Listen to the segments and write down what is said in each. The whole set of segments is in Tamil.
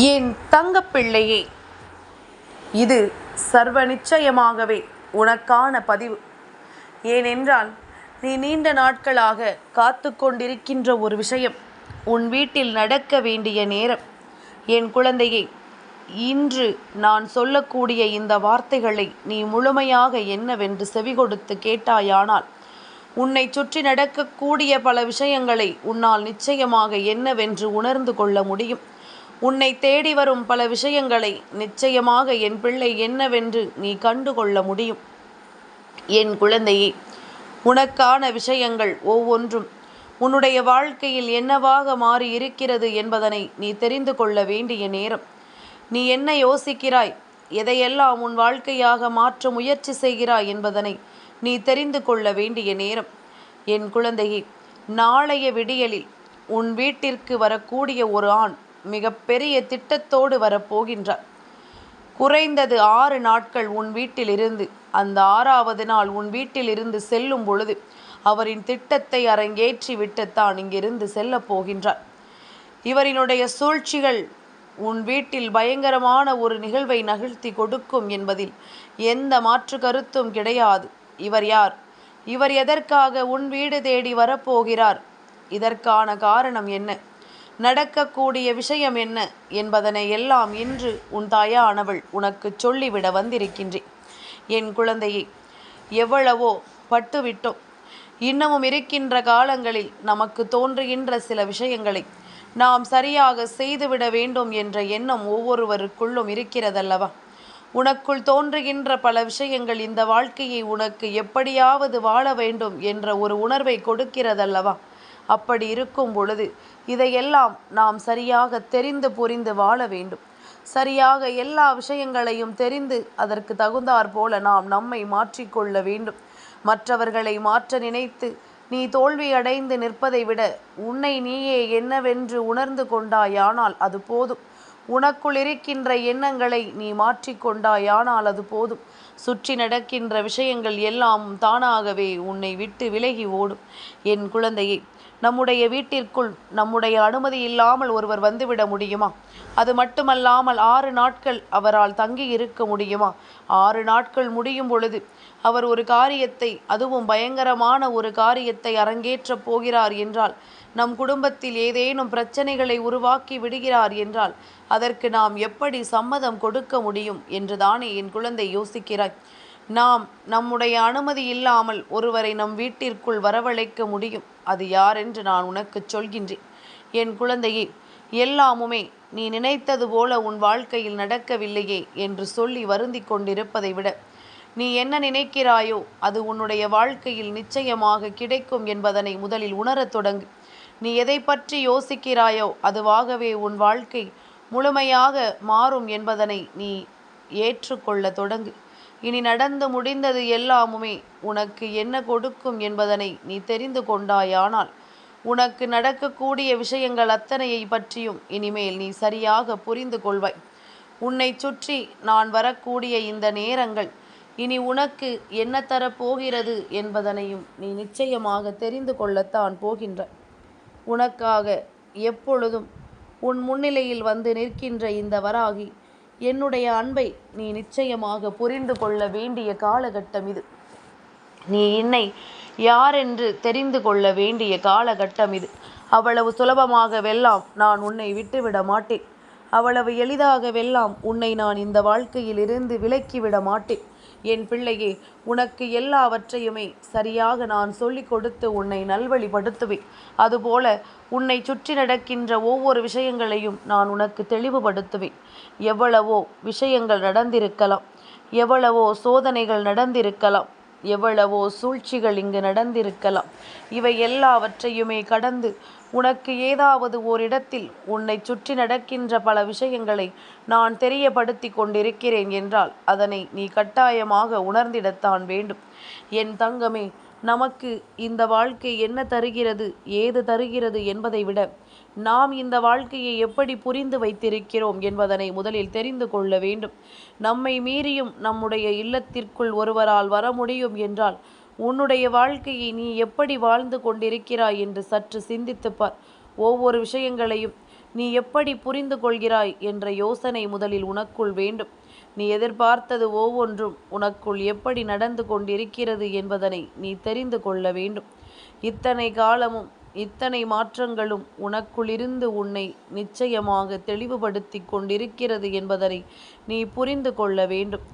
என் தங்கப்பிள்ளையே இது சர்வ நிச்சயமாகவே உனக்கான பதிவு. ஏனென்றால் நீ நீண்ட நாட்களாக காத்து கொண்டிருக்கின்ற ஒரு விஷயம் உன் வீட்டில் நடக்க வேண்டிய நேரம். என் குழந்தையே இன்று நான் சொல்லக்கூடிய இந்த வார்த்தைகளை நீ முழுமையாக என்னவென்று செவிகொடுத்து கேட்டாயானால் உன்னை சுற்றி நடக்கக்கூடிய பல விஷயங்களை உன்னால் நிச்சயமாக என்னவென்று உணர்ந்து கொள்ள முடியும். உன்னை தேடி வரும் பல விஷயங்களை நிச்சயமாக என் பிள்ளை என்னவென்று நீ கண்டுகொள்ள முடியும். என் குழந்தையே உனக்கான விஷயங்கள் ஒவ்வொன்றும் உன்னுடைய வாழ்க்கையில் என்னவாக மாறி இருக்கிறது என்பதனை நீ தெரிந்து கொள்ள வேண்டிய நேரம். நீ என்ன யோசிக்கிறாய்? எதையெல்லாம் உன் வாழ்க்கையாக மாற்ற முயற்சி செய்கிறாய் என்பதனை நீ தெரிந்து கொள்ள வேண்டிய நேரம். என் குழந்தையே நாளைய விடியலில் உன் வீட்டிற்கு வரக்கூடிய ஒரு ஆண் மிகப்பெரிய திட்டத்தோடு வரப்போகின்றார். குறைந்தது ஆறு நாட்கள் உன் வீட்டிலிருந்து அந்த ஆறாவது நாள் உன் வீட்டிலிருந்து செல்லும் பொழுது அவரின் திட்டத்தை அரங்கேற்றி விட்டுத்தான் இங்கிருந்து செல்லப் போகின்றார். இவரினுடைய சூழ்ச்சிகள் உன் வீட்டில் பயங்கரமான ஒரு நிகழ்வை நகழ்த்தி கொடுக்கும் என்பதில் எந்த மாற்று கருத்தும் கிடையாது. இவர் யார்? இவர் எதற்காக உன் வீடு தேடி வரப்போகிறார்? இதற்கான காரணம் என்ன? நடக்கக்கூடிய விஷயம் என்ன என்பதனை எல்லாம் இன்று உன் தாயானவள் உனக்கு சொல்லிவிட வந்திருக்கின்றேன். என் குழந்தையை எவ்வளவோ பட்டுவிட்டோம். இன்னமும் இருக்கின்ற காலங்களில் நமக்கு தோன்றுகின்ற சில விஷயங்களை நாம் சரியாக செய்துவிட வேண்டும் என்ற எண்ணம் ஒவ்வொருவருக்குள்ளும் இருக்கிறதல்லவா? உனக்குள் தோன்றுகின்ற பல விஷயங்கள் இந்த வாழ்க்கையை உனக்கு எப்படியாவது வாழ வேண்டும் என்ற ஒரு உணர்வை கொடுக்கிறதல்லவா? அப்படி இருக்கும் பொழுது இதையெல்லாம் நாம் சரியாக தெரிந்து புரிந்து வாழ வேண்டும். சரியாக எல்லா விஷயங்களையும் தெரிந்து அதற்கு தகுந்தாற் போல நாம் நம்மை மாற்றிக்கொள்ள வேண்டும். மற்றவர்களை மாற்ற நினைத்து நீ தோல்வியடைந்து நிற்பதை விட உன்னை நீயே என்னவென்று உணர்ந்து கொண்டாயானால் அது போதும். உனக்குள் இருக்கின்ற எண்ணங்களை நீ மாற்றிக்கொண்டாயானால் அது போதும். சுற்றி நடக்கின்ற விஷயங்கள் எல்லாம் தானாகவே உன்னை விட்டு விலகி ஓடும். என் குழந்தையை நம்முடைய வீட்டிற்குள் நம்முடைய அனுமதி இல்லாமல் ஒருவர் வந்துவிட முடியுமா? அது மட்டுமல்லாமல் ஆறு நாட்கள் அவரால் தங்கி இருக்க முடியுமா? ஆறு நாட்கள் முடியும் பொழுது அவர் ஒரு காரியத்தை அதுவும் பயங்கரமான ஒரு காரியத்தை அரங்கேற்றப் போகிறார் என்றால் நம் குடும்பத்தில் ஏதேனும் பிரச்சனைகளை உருவாக்கி விடுகிறார் என்றால் அதற்கு நாம் எப்படி சம்மதம் கொடுக்க முடியும் என்று தானே என் குழந்தை யோசிக்கிறாய்? நாம் நம்முடைய அனுமதி இல்லாமல் ஒருவரை நம் வீட்டிற்குள் வரவழைக்க முடியும். அது யாரென்று நான் உனக்கு சொல்கின்றேன். என் குழந்தையே எல்லாமுமே நீ நினைத்தது போல உன் வாழ்க்கையில் நடக்கவில்லையே என்று சொல்லி வருந்தி கொண்டிருப்பதை விட நீ என்ன நினைக்கிறாயோ அது உன்னுடைய வாழ்க்கையில் நிச்சயமாக கிடைக்கும் என்பதனை முதலில் உணரத் தொடங்கு. நீ எதை பற்றி யோசிக்கிறாயோ அதுவாகவே உன் வாழ்க்கை முழுமையாக மாறும் என்பதனை நீ ஏற்றுக்கொள்ள தொடங்கு. இனி நடந்து முடிந்தது எல்லாமுமே. உனக்கு என்ன கொடுக்கும் என்பதனை நீ தெரிந்து கொண்டாயானால் உனக்கு நடக்கக்கூடிய விஷயங்கள் அத்தனையை பற்றியும் இனிமேல் நீ சரியாக புரிந்து கொள்வாய். உன்னை சுற்றி நான் வரக்கூடிய இந்த நேரங்கள் இனி உனக்கு என்ன தரப்போகிறது என்பதனையும் நீ நிச்சயமாக தெரிந்து கொள்ளத்தான் போகின்ற உனக்காக எப்பொழுதும் உன் முன்னிலையில் வந்து நிற்கின்ற இந்த வராகி என்னுடைய அன்பை நீ நிச்சயமாக புரிந்து கொள்ள வேண்டிய காலகட்டம் இது. நீ என்னை யாரென்று தெரிந்து கொள்ள வேண்டிய காலகட்டம் இது. அவ்வளவு சுலபமாகவெல்லாம் நான் உன்னை விட்டுவிட மாட்டேன். அவ்வளவு எளிதாகவெல்லாம் உன்னை நான் இந்த வாழ்க்கையில் இருந்து விலக்கிவிட மாட்டேன். என் பிள்ளையே உனக்கு எல்லாவற்றையுமே சரியாக நான் சொல்லிக் கொடுத்து உன்னை நல்வழிப்படுத்துவேன். அதுபோல உன்னை சுற்றி நடக்கின்ற ஒவ்வொரு விஷயங்களையும் நான் உனக்கு தெளிவுபடுத்துவேன். எவ்வளவோ விஷயங்கள் நடந்திருக்கலாம் எவ்வளவோ சோதனைகள் நடந்திருக்கலாம் எவ்வளவோ சூழ்ச்சிகள் இங்கு நடந்திருக்கலாம். இவை எல்லாவற்றையுமே கடந்து உனக்கு ஏதாவது ஓரிடத்தில் உன்னை சுற்றி நடக்கின்ற பல விஷயங்களை நான் தெரியப்படுத்தி கொண்டிருக்கிறேன் என்றால் அதனை நீ கட்டாயமாக உணர்ந்திடத்தான் வேண்டும். என் தங்கமே நமக்கு இந்த வாழ்க்கை என்ன தருகிறது ஏது தருகிறது என்பதை விட நாம் இந்த வாழ்க்கையை எப்படி புரிந்து வைத்திருக்கிறோம் என்பதனை முதலில் தெரிந்து கொள்ள வேண்டும். நம்மை மீறியும் நம்முடைய இல்லத்திற்குள் ஒருவரால் வர முடியும் என்றால் உன்னுடைய வாழ்க்கையை நீ எப்படி வாழ்ந்து கொண்டிருக்கிறாய் என்று சற்று சிந்தித்துப்பார் ஒவ்வொரு விஷயங்களையும் நீ எப்படி புரிந்து கொள்கிறாய் என்ற யோசனை முதலில் உனக்குள் வேண்டும். நீ எதிர்பார்த்தது ஒவ்வொன்றும் உனக்குள் எப்படி நடந்து கொண்டிருக்கிறது என்பதனை நீ தெரிந்து கொள்ள வேண்டும். இத்தனை காலமும் இத்தனை மாற்றங்களும் உனக்குள்ளிருந்து உன்னை நிச்சயமாக தெளிவுபடுத்தி கொண்டிருக்கிறது என்பதனை நீ புரிந்து கொள்ள வேண்டும்.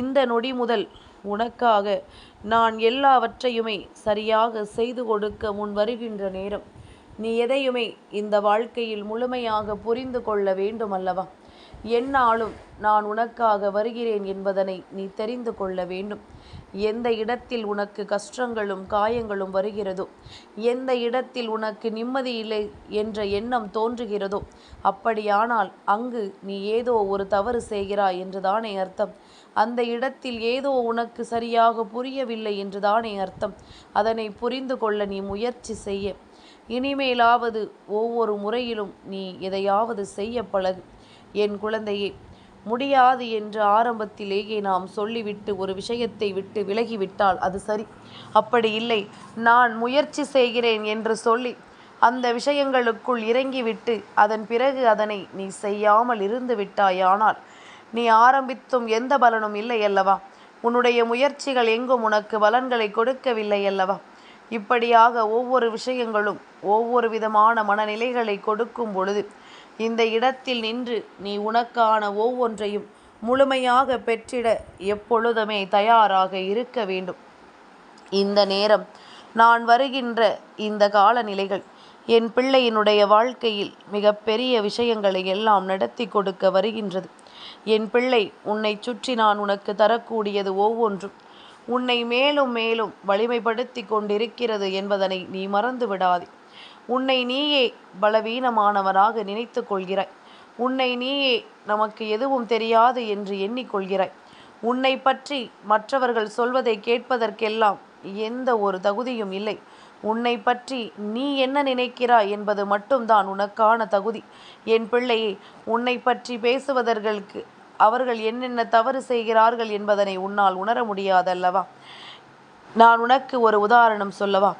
இந்த நொடி முதல் உனக்காக நான் எல்லாவற்றையுமே சரியாக செய்து கொடுக்க முன் வருகின்ற நேரம். நீ எதையுமே இந்த வாழ்க்கையில் முழுமையாக புரிந்து கொள்ள வேண்டும் அல்லவா என்னாலும் நான் உனக்காக வருகிறேன் என்பதனை நீ தெரிந்து கொள்ள வேண்டும். எந்த இடத்தில் உனக்கு கஷ்டங்களும் காயங்களும் வருகிறதோ எந்த இடத்தில் உனக்கு நிம்மதி இல்லை என்ற எண்ணம் தோன்றுகிறதோ அப்படியானால் அங்கு நீ ஏதோ ஒரு தவறு செய்கிறாய் என்றுதானே அர்த்தம். அந்த இடத்தில் ஏதோ உனக்கு சரியாக புரியவில்லை என்றுதானே அர்த்தம். அதனை புரிந்து கொள்ள நீ முயற்சி செய்ய. இனிமேலாவது ஒவ்வொரு முறையிலும் நீ எதையாவது செய்ய பழகு. என் குழந்தையே முடியாது என்று ஆரம்பத்திலேயே நாம் சொல்லிவிட்டு ஒரு விஷயத்தை விட்டு விலகிவிட்டால் அது சரி. அப்படி இல்லை. நான் முயற்சி செய்கிறேன் என்று சொல்லி அந்த விஷயங்களுக்குள் இறங்கிவிட்டு அதன் பிறகு அதனை நீ செய்யாமல் இருந்து விட்டாயானால் நீ ஆரம்பித்தும் எந்த பலனும் இல்லை அல்லவா? உன்னுடைய முயற்சிகள் எங்கும் உனக்கு பலன்களை கொடுக்கவில்லை அல்லவா? இப்படியாக ஒவ்வொரு விஷயங்களும் ஒவ்வொரு விதமான மனநிலைகளை கொடுக்கும் பொழுது இந்த இடத்தில் நின்று நீ உனக்கான ஒவ்வொன்றையும் முழுமையாக பெற்றிட எப்பொழுதுமே தயாராக இருக்க வேண்டும். இந்த நேரம் நான் வருகின்ற இந்த காலநிலைகள் என் பிள்ளையினுடைய வாழ்க்கையில் மிகப்பெரிய விஷயங்களை எல்லாம் நடத்தி கொடுக்க வருகின்றது. என் பிள்ளை உன்னை சுற்றி நான் உனக்கு தரக்கூடியது ஒவ்வொன்றும். உன்னை மேலும் மேலும் வலிமைப்படுத்தி கொண்டிருக்கிறது என்பதனை நீ மறந்து விடாதே. உன்னை நீயே பலவீனமானவனாக நினைத்து கொள்கிறாய். உன்னை நீயே நமக்கு எதுவும் தெரியாது என்று எண்ணிக்கொள்கிறாய். உன்னை பற்றி மற்றவர்கள் சொல்வதை கேட்பதற்கெல்லாம் எந்த ஒரு தகுதியும் இல்லை. உன்னை பற்றி நீ என்ன நினைக்கிறாய் என்பது மட்டும்தான் உனக்கான தகுதி. என் பிள்ளையே உன்னை பற்றி பேசுவதற்கு அவர்கள் என்னென்ன தவறு செய்கிறார்கள் என்பதனை உன்னால் உணர முடியாதல்லவா? நான் உனக்கு ஒரு உதாரணம் சொல்லவா?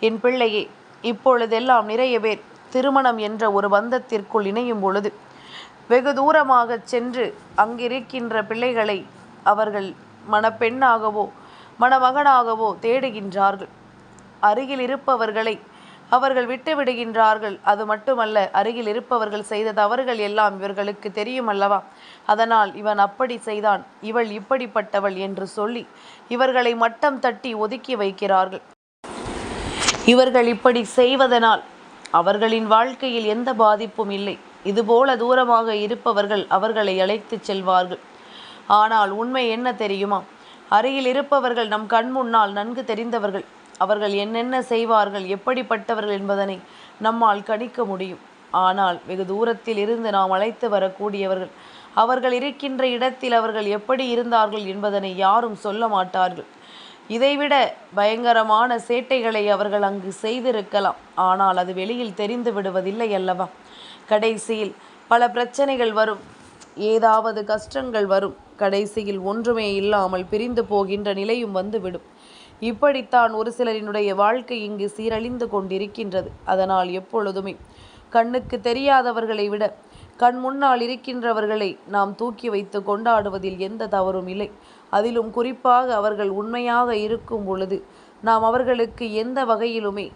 என் பிள்ளையே இப்பொழுதெல்லாம் நிறைய பேர் திருமணம் என்ற ஒரு பந்தத்திற்குள் இணையும் பொழுது வெகு தூரமாக சென்று அங்கிருக்கின்ற பிள்ளைகளை அவர்கள் மணப்பெண்ணாகவோ மணமகனாகவோ தேடுகின்றார்கள். அருகில் இருப்பவர்களை அவர்கள் விட்டுவிடுகின்றார்கள் அது மட்டுமல்ல அருகில் இருப்பவர்கள் செய்த தவறுகள் எல்லாம் இவர்களுக்கு தெரியும் அல்லவா? அதனால் இவன் அப்படி செய்தான். இவள் இப்படிப்பட்டவள் என்று சொல்லி இவர்களை மட்டம் தட்டி ஒதுக்கி வைக்கிறார்கள். இவர்கள் இப்படி செய்வதனால் அவர்களின் வாழ்க்கையில் எந்த பாதிப்பும் இல்லை. இதுபோல தூரமாக இருப்பவர்கள் அவர்களை அழைத்துச் செல்வார்கள். ஆனால் உண்மை என்ன தெரியுமா? அருகில் இருப்பவர்கள் நம் கண் முன்னால் நன்கு தெரிந்தவர்கள். அவர்கள் என்னென்ன செய்வார்கள் எப்படிப்பட்டவர்கள் என்பதனை நம்மால் கணிக்க முடியும். ஆனால் வெகு தூரத்தில் இருந்து நாம் அழைத்து வரக்கூடியவர்கள் அவர்கள் இருக்கின்ற இடத்தில் அவர்கள் எப்படி இருந்தார்கள் என்பதனை யாரும் சொல்ல மாட்டார்கள். இதைவிட பயங்கரமான சேட்டைகளை அவர்கள் அங்கு செய்திருக்கலாம். ஆனால் அது வெளியில் தெரிந்து விடுவதில்லை அல்லவா? கடைசியில் பல பிரச்சனைகள் வரும். ஏதாவது கஷ்டங்கள் வரும். கடைசியில் ஒன்றுமே இல்லாமல் பிரிந்து போகின்ற நிலையும் வந்துவிடும். இப்படித்தான் ஒரு சிலரினுடைய வாழ்க்கை இங்கு சீரழிந்து கொண்டிருக்கின்றது. அதனால் எப்பொழுதுமே கண்ணுக்கு தெரியாதவர்களை விட கண் முன்னால் இருக்கின்றவர்களை நாம் தூக்கி வைத்து கொண்டாடுவதில் எந்த தவறும் இல்லை. அதிலும் குறிப்பாக அவர்கள் உண்மையாக இருக்கும் பொழுது நாம் அவர்களுக்கு எந்த வகையிலுமே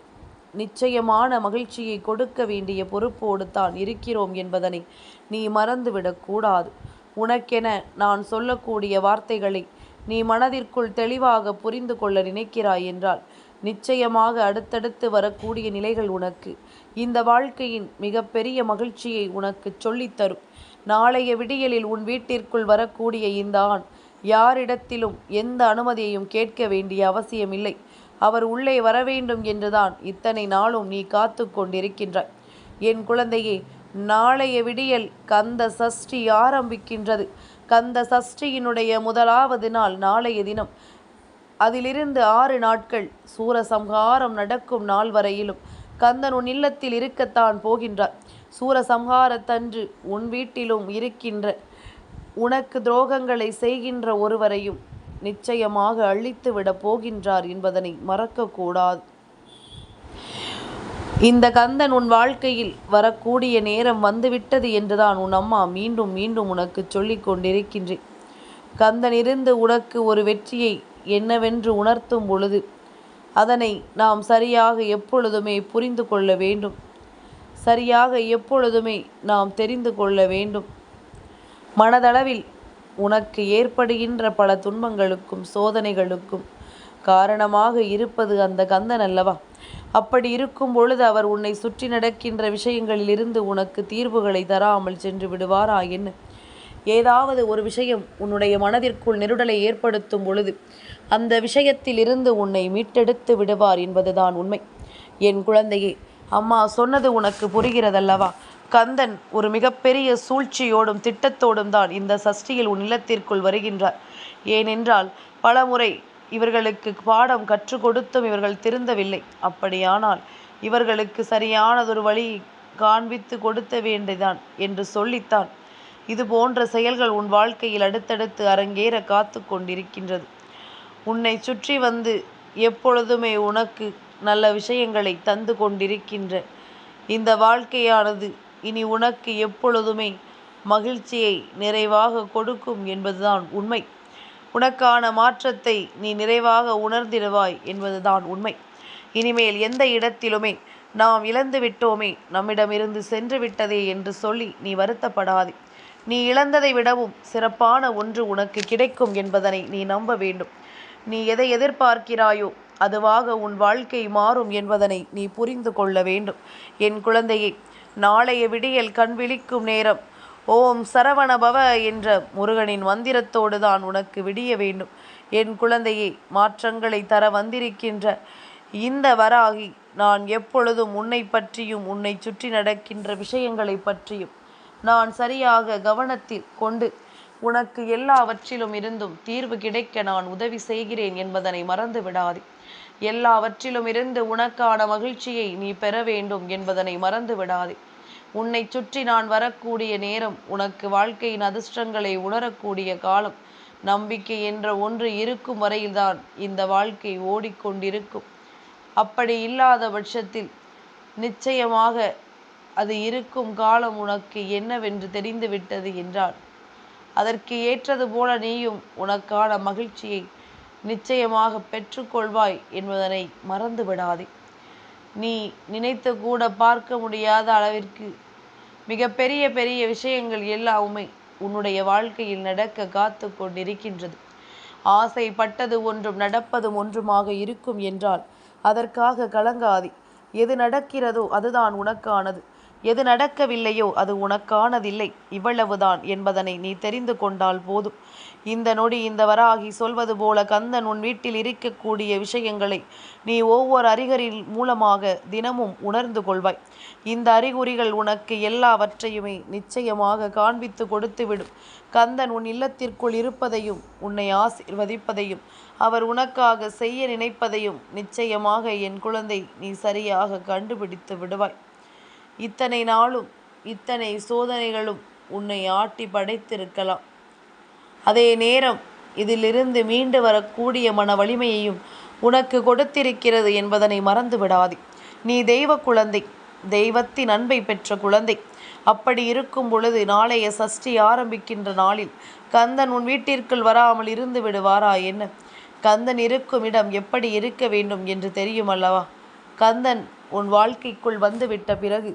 நிச்சயமான மகிழ்ச்சியை கொடுக்க வேண்டிய பொறுப்போடு தான் இருக்கிறோம் என்பதனை நீ மறந்துவிடக்கூடாது உனக்கென நான் சொல்லக்கூடிய வார்த்தைகளை நீ மனதிற்குள் தெளிவாக புரிந்து கொள்ள நினைக்கிறாய் என்றால் நிச்சயமாக அடுத்தடுத்து வரக்கூடிய நிலைகள் உனக்கு. இந்த வாழ்க்கையின் மிகப்பெரிய மகிழ்ச்சியை உனக்கு சொல்லித்தரும். நாளைய விடியலில் உன் வீட்டிற்குள் வரக்கூடிய இந்த ஆண் யாரிடத்திலும் எந்த அனுமதியையும் கேட்க வேண்டிய அவசியமில்லை. அவர் உள்ளே வர வேண்டும் என்றுதான் இத்தனை நாளும் நீ காத்து கொண்டிருக்கின்றாய். என் குழந்தையே நாளைய விடியல் கந்த சஷ்டி ஆரம்பிக்கின்றது. கந்த சஷ்டியினுடைய முதலாவது நாள் நாளைய தினம். அதிலிருந்து ஆறு நாட்கள் சூரசம்ஹாரம் நடக்கும் நாள் வரையிலும் கந்தன் உன் இல்லத்தில் இருக்கத்தான் போகின்றார். சூரசம்ஹாரத்தன்று உன் வீட்டிலும் இருக்கின்ற உனக்கு துரோகங்களை செய்கின்ற ஒருவரையும் நிச்சயமாக அழித்து விட போகின்றார் என்பதனை மறக்கக்கூடாது. இந்த கந்தன் உன் வாழ்க்கையில் வரக்கூடிய நேரம் வந்துவிட்டது என்றுதான் உன் அம்மா மீண்டும் மீண்டும் உனக்கு சொல்லிக் கொண்டிருக்கின்றேன். கந்தன் இருந்து உனக்கு ஒரு வெற்றியை என்னவென்று உணர்த்தும் பொழுது அதனை நாம் சரியாக எப்பொழுதுமே புரிந்து கொள்ள வேண்டும். சரியாக எப்பொழுதுமே நாம் தெரிந்து கொள்ள வேண்டும். மனதளவில் உனக்கு ஏற்படுகின்ற பல துன்பங்களுக்கும் சோதனைகளுக்கும் காரணமாக இருப்பது அந்த கந்தன் அல்லவா? அப்படி இருக்கும் பொழுது அவர் உன்னை சுற்றி நடக்கின்ற விஷயங்களிலிருந்து உனக்கு தீர்வுகளை தராமல் சென்று விடுவாரா என்ன? ஏதாவது ஒரு விஷயம் உன்னுடைய மனதிற்குள் நெருடலை ஏற்படுத்தும் பொழுது அந்த விஷயத்திலிருந்து உன்னை மீட்டெடுத்து விடுவார் என்பதுதான் உண்மை. என் குழந்தையே அம்மா சொன்னது உனக்கு புரிகிறதல்லவா? கந்தன் ஒரு மிகப்பெரிய சூழ்ச்சியோடும் திட்டத்தோடும் தான் இந்த சஷ்டியில் உன் இல்லத்திற்குள் வருகின்றார். ஏனென்றால் பலமுறை இவர்களுக்கு பாடம் கற்றுக் கொடுத்தும் இவர்கள் திருந்தவில்லை. அப்படியானால் இவர்களுக்கு சரியானதொரு வழி காண்பித்து கொடுத்த வேண்டிதான் என்று சொல்லித்தான். இது போன்ற செயல்கள் உன் வாழ்க்கையில் அடுத்தடுத்து அரங்கேற காத்து கொண்டிருக்கின்றது. உன்னை சுற்றி வந்து எப்பொழுதுமே உனக்கு நல்ல விஷயங்களை தந்து கொண்டிருக்கின்ற இந்த வாழ்க்கையானது இனி உனக்கு எப்பொழுதுமே மகிழ்ச்சியை நிறைவாக கொடுக்கும் என்பதுதான் உண்மை. உனக்கான மாற்றத்தை நீ நிறைவாக உணர்ந்திடுவாய் என்பதுதான் உண்மை. இனிமேல் எந்த இடத்திலுமே நாம் இழந்து விட்டோமே நம்மிடமிருந்து சென்று விட்டதே என்று சொல்லி நீ வருத்தப்படாதே. நீ இழந்ததை விடவும் சிறப்பான ஒன்று உனக்கு கிடைக்கும் என்பதனை நீ நம்ப வேண்டும். நீ எதை எதிர்பார்க்கிறாயோ அதுவாக உன் வாழ்க்கை மாறும் என்பதனை நீ புரிந்து கொள்ள வேண்டும். என் குழந்தையை நாளைய விடியல் கண் விழிக்கும் நேரம் ஓம் சரவணபவ என்ற முருகனின் மந்திரத்தோடு தான் உனக்கு விடிய வேண்டும். என் குழந்தையை மாற்றங்களை தர வந்திருக்கின்ற இந்த வராகி நான் எப்பொழுதும் உன்னை பற்றியும் உன்னை சுற்றி நடக்கின்ற விஷயங்களை பற்றியும் நான் சரியாக கவனத்தில் கொண்டு உனக்கு எல்லாவற்றிலும் இருந்தும் தீர்வு கிடைக்க நான் உதவி செய்கிறேன் என்பதனை மறந்து விடாதே. எல்லாவற்றிலும் இருந்து உனக்கான மகிழ்ச்சியை நீ பெற வேண்டும் என்பதனை மறந்து விடாதே. உன்னை சுற்றி நான் வரக்கூடிய நேரம் உனக்கு வாழ்க்கையின் அதிர்ஷ்டங்களை உணரக்கூடிய காலம். நம்பிக்கை என்ற ஒன்று இருக்கும் வரையில்தான் இந்த வாழ்க்கை ஓடிக்கொண்டிருக்கும். அப்படி இல்லாத பட்சத்தில் நிச்சயமாக அது இருக்கும் காலம் உனக்கு என்னவென்று தெரிந்துவிட்டது என்றார் என்றால் அதற்கு ஏற்றது போல நீயும் உனக்கான மகிழ்ச்சியை நிச்சயமாக பெற்றுக்கொள்வாய் என்பதனை மறந்து விடாதே நீ நினைத்து கூட பார்க்க முடியாத அளவிற்கு மிக பெரிய பெரிய விஷயங்கள் எல்லாமே உன்னுடைய வாழ்க்கையில் நடக்க காத்து கொண்டிருக்கின்றது. ஆசைப்பட்டது ஒன்றும் நடப்பதும் ஒன்றுமாக இருக்கும் என்றால் அதற்காக கலங்காதி. எது நடக்கிறதோ அதுதான் உனக்கானது. எது நடக்கவில்லையோ அது உனக்கானதில்லை. இவ்வளவுதான் என்பதனை நீ தெரிந்து கொண்டால் போதும். இந்த நொடி இந்த வராகி சொல்வது போல கந்தன் உன் வீட்டில் இருக்கக்கூடிய விஷயங்களை நீ ஒவ்வொரு அறிகுறில் மூலமாக தினமும் உணர்ந்து கொள்வாய். இந்த அறிகுறிகள் உனக்கு எல்லாவற்றையுமே நிச்சயமாக காண்பித்து கொடுத்துவிடும். கந்தன் உன் இல்லத்திற்குள் இருப்பதையும் உன்னை ஆசீர்வதிப்பதையும் அவர் உனக்காக செய்ய நினைப்பதையும் நிச்சயமாக என் குழந்தை நீ சரியாக கண்டுபிடித்து விடுவாய். இத்தனை நாளும் இத்தனை சோதனைகளும் உன்னை ஆட்டி படைத்திருக்கலாம். அதே நேரம் இதிலிருந்து மீண்டு வரக்கூடிய மன வலிமையையும் உனக்கு கொடுத்திருக்கிறது என்பதனை மறந்து விடாதே நீ தெய்வ குழந்தை தெய்வத்தின் அன்பை பெற்ற குழந்தை. அப்படி இருக்கும் பொழுது நாளைய சஷ்டி ஆரம்பிக்கின்ற நாளில் கந்தன் உன் வீட்டிற்குள் வராமல் இருந்து விடுவாரா என்ன? கந்தன் இருக்கும் இடம் எப்படி இருக்க வேண்டும் என்று தெரியும் அல்லவா? கந்தன் உன் வாழ்க்கைக்குள் வந்துவிட்ட பிறகு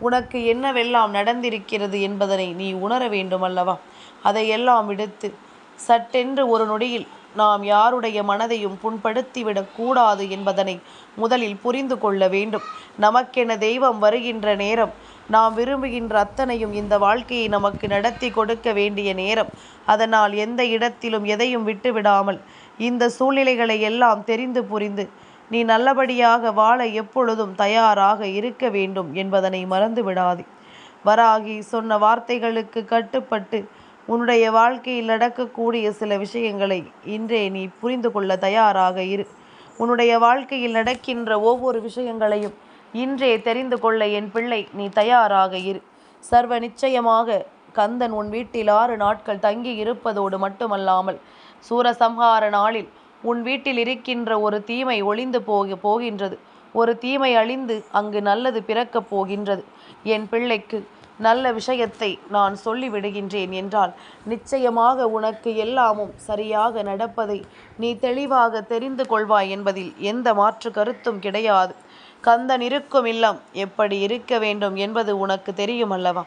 உனக்கு என்னவெல்லாம் நடந்திருக்கிறது என்பதனை நீ உணர வேண்டும் அல்லவா? அதையெல்லாம் விடுத்து சட்டென்று ஒரு நொடியில் நாம் யாருடைய மனதையும் புண்படுத்திவிடக் கூடாது என்பதனை முதலில் புரிந்து கொள்ள வேண்டும். நமக்கென தெய்வம் வருகின்ற நேரம் நாம் விரும்புகின்ற அத்தனையும் இந்த வாழ்க்கையை நமக்கு நடத்தி கொடுக்க வேண்டிய நேரம். அதனால் எந்த இடத்திலும் எதையும் விட்டுவிடாமல் இந்த சூழ்நிலைகளை எல்லாம் தெரிந்து புரிந்து நீ நல்லபடியாக வாழ எப்பொழுதும் தயாராக இருக்க வேண்டும் என்பதனை மறந்து விடாதே வராகி சொன்ன வார்த்தைகளுக்கு கட்டுப்பட்டு உன்னுடைய வாழ்க்கையில் நடக்கக்கூடிய சில விஷயங்களை இன்றே நீ புரிந்து கொள்ள தயாராக இரு. உன்னுடைய வாழ்க்கையில் நடக்கின்ற ஒவ்வொரு விஷயங்களையும் இன்றே தெரிந்து கொள்ள என் பிள்ளை நீ தயாராக இரு. சர்வ நிச்சயமாக கந்தன் உன் வீட்டில் ஆறு நாட்கள் தங்கி இருப்பதோடு மட்டுமல்லாமல் சூரசம்ஹார நாளில் உன் வீட்டில் இருக்கின்ற ஒரு தீமை ஒளிந்து போக போகின்றது. ஒரு தீமை அழிந்து அங்கு நல்லது பிறக்கப் போகின்றது. என் பிள்ளைக்கு நல்ல விஷயத்தை நான் சொல்லிவிடுகின்றேன் என்றால் நிச்சயமாக உனக்கு எல்லாமும் சரியாக நடப்பதை நீ தெளிவாக தெரிந்து கொள்வாய் என்பதில் எந்த மாற்று கருத்தும் கிடையாது. கந்தன் இருக்கும் இல்லம் எப்படி இருக்க வேண்டும் என்பது உனக்கு தெரியும் அல்லவா?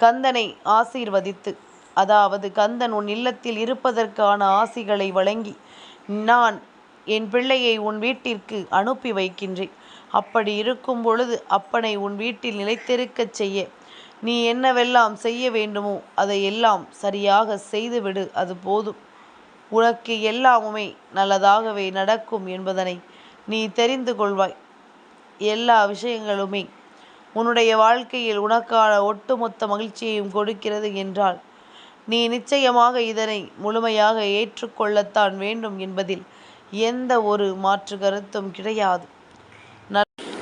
கந்தனை ஆசீர்வதித்து அதாவது கந்தன் உன் இல்லத்தில் இருப்பதற்கான ஆசிகளை வழங்கி நான் என் பிள்ளையை உன் வீட்டிற்கு அனுப்பி வைக்கின்றேன். அப்படி இருக்கும் பொழுது அப்பனை உன் வீட்டில் நிலைத்திருக்கச் செய்ய நீ என்னவெல்லாம் செய்ய வேண்டுமோ அதை எல்லாம் சரியாக செய்துவிடு அது போதும். உனக்கு எல்லாமுமே நல்லதாகவே நடக்கும் என்பதனை நீ தெரிந்து கொள்வாய். எல்லா விஷயங்களுமே உன்னுடைய வாழ்க்கையில் உனக்கான ஒட்டுமொத்த மகிழ்ச்சியையும் கொடுக்கிறது என்றால் நீ நிச்சயமாக இதனை முழுமையாக ஏற்றுக்கொள்ளத்தான் வேண்டும் என்பதில் எந்த ஒரு மாற்று கருத்தும் கிடையாது.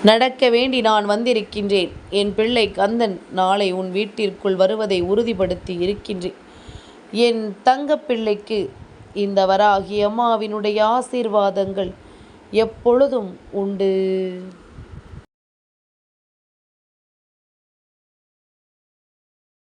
நடக்க வேண்டி நான் வந்திருக்கின்றேன். என் பிள்ளை கந்தன் நாளை உன் வீட்டிற்குள் வருவதை உறுதிப்படுத்தி இருக்கின்றேன். என் தங்கப்பிள்ளைக்கு இந்த வராகி அம்மாவினுடைய ஆசீர்வாதங்கள் எப்பொழுதும் உண்டு.